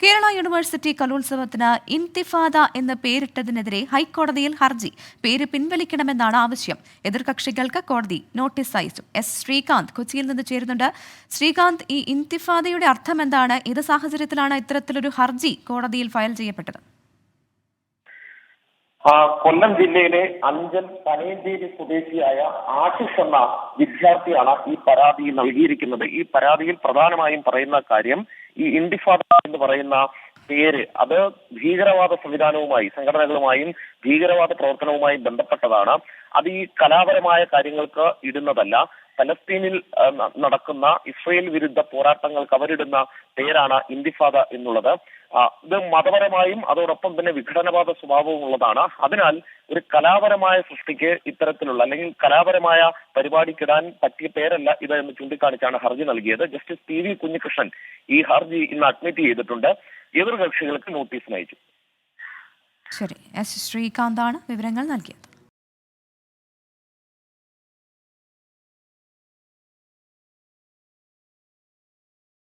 Kerala university കലോത്സവത്തിന് intifada എന്ന് പേരിട്ടതിനെതിരെ ഹൈക്കോടതിയിൽ ഹർജി. പേര് പിൻവലിക്കണമെന്നാണ് ആവശ്യം. എതിർകക്ഷികൾക്ക് കോടതി നോട്ടീസ് അയച്ചു. എസ് ശ്രീകാന്ത് കൊച്ചിയിൽ നിന്ന് ചേരുന്നുണ്ട്. ശ്രീകാന്ത് ഈ ഇൻതിഫാദയുടെ അർത്ഥം എന്താണ് ഏത് സാഹചര്യത്തിലാണ് ഇത്തരത്തിലൊരു ഹർജി കോടതിയിൽ ഫയൽ ചെയ്യപ്പെട്ടത്? കൊല്ലം ജില്ലയിലെ അഞ്ചൻ പനയഞ്ചേരി സ്വദേശിയായ ആശിഷ് എന്ന വിദ്യാർത്ഥിയാണ് ഈ പരാതി നൽകിയിരിക്കുന്നത്. ഈ പരാതിയിൽ പ്രധാനമായും പറയുന്ന കാര്യം ഈ ഇൻഡിഫാദ എന്ന് പറയുന്ന പേര് അത് ഭീകരവാദ സംവിധാനവുമായി സംഘടനകളുമായും ഭീകരവാദ പ്രവർത്തനവുമായി ബന്ധപ്പെട്ടതാണ്. അത് ഈ കലാപരമായ കാര്യങ്ങൾക്ക് ഇടുന്നതല്ല. ഫലസ്തീനിൽ നടക്കുന്ന ഇസ്രയേൽ വിരുദ്ധ പോരാട്ടങ്ങൾക്ക് അവരിടുന്ന പേരാണ് ഇന്തിഫാദ എന്നുള്ളത്. ഇത് മതപരമായും അതോടൊപ്പം തന്നെ വിഘടനവാദ സ്വഭാവവും ഉള്ളതാണ്. അതിനാൽ ഒരു കലാപരമായ സൃഷ്ടിക്ക് ഇത്തരത്തിലുള്ള അല്ലെങ്കിൽ കലാപരമായ പരിപാടിക്കിടാൻ പറ്റിയ പേരല്ല ഇത് എന്ന് ചൂണ്ടിക്കാണിച്ചാണ് ഹർജി നൽകിയത്. ജസ്റ്റിസ് പി വി കുഞ്ഞികൃഷ്ണൻ ഈ ഹർജി ഇന്ന് അഡ്മിറ്റ് ചെയ്തിട്ടുണ്ട്. എതിർകക്ഷികൾക്ക് നോട്ടീസ് അയച്ചു. ശരി. എസ് ശ്രീകാന്താണ് വിവരങ്ങൾ നൽകിയത്.